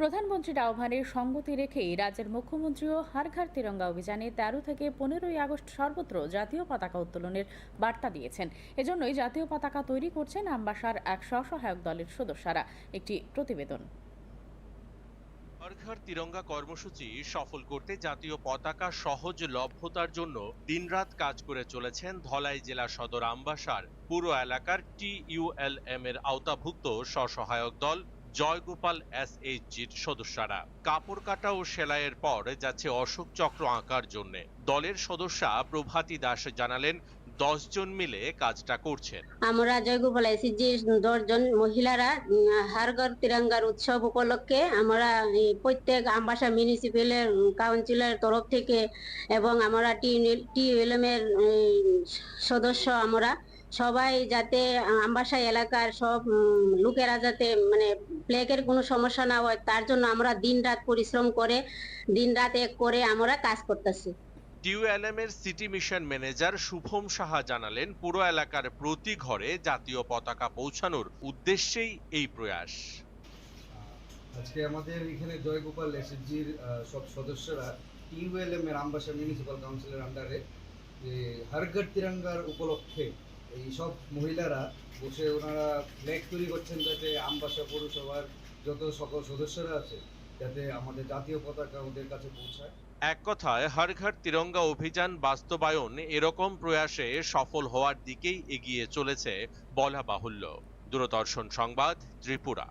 প্রধানমন্ত্রীর আহ্বানের সঙ্গতি রেখেই রাজ্যের মুখ্যমন্ত্রীও হার ঘর তিরঙ্গা অভিযানে তেরো থেকে পনেরোই আগস্ট সর্বত্র জাতীয় পতাকা উত্তোলনের বার্তা দিয়েছেন। এজন্যই জাতীয় পতাকা তৈরি করছেন আমবাসার এক স্বসহায়ক দলের সদস্যরা। একটি প্রতিবেদন। হর ঘর তিরঙ্গা কর্মসূচি সফল করতে জাতীয় পতাকা সহজ লভ্যতার জন্য দিনরাত কাজ করে চলেছেন ধলাই জেলা সদর আমবাসার পুরো এলাকার টিইউএলএম এর আওতাভুক্ত স্বসহায়ক দল। জয়গোপাল এস জির সদস্যরা। কাপড় কাটা ও সেলাইয়ের পর যাচ্ছে অশোক চক্র আঁকার জন্য। দলের সদস্যা প্রভাতী দাস জানালেন দশ জন মিলে কাজটা করছেন। আমরা জয়গোপাল এসিজি দশজন মহিলারা উম, হর ঘর তিরঙ্গার উৎসব উপলক্ষে আমরা প্রত্যেক আমবাসা মিউনিসিপ্যালের কাউন্সিলের তরফ থেকে এবং আমরা টিএলএম এর উম, সদস্য আমরা সবাই যাতে আমবাসা এলাকার সব লোকেরা যাতে মানে প্লেগের কোনো সমস্যা না হয় তার জন্য আমরা দিন রাত পরিশ্রম করে দিন রাত এক করে আমরা কাজ করতেছি। টিউএলএম এর city mission manager Shubham Saha জানালেন পুরো এলাকার প্রতি ঘরে জাতীয় পতাকা পৌঁছানোর উদ্দেশ্যেই এই প্রয়াস। আজকে আমাদের এখানে জয়গোপাল এসএসজির সব সদস্যরা ইউএলএম এর আমবাসা মিউনিসিপাল কাউন্সিলের আন্ডারে যে হর ঘর তিরঙ্গার উপলক্ষে এই সব মহিলারা বসে ওনারা ফ্ল্যাগ তৈরি করছেন যাতে আমবাসা পৌরসভার যত সকল সদস্যরা আছে যাতে আমাদের জাতীয় পতাকা ওদের কাছে পৌঁছায়। এক কথায়, হর ঘর তিরঙ্গা অভিযান বাস্তবায়ন এরকম প্রয়াসে সফল হওয়ার দিকেই এগিয়ে চলেছে বলা বাহুল্য। দূরদর্শন সংবাদ, ত্রিপুরা।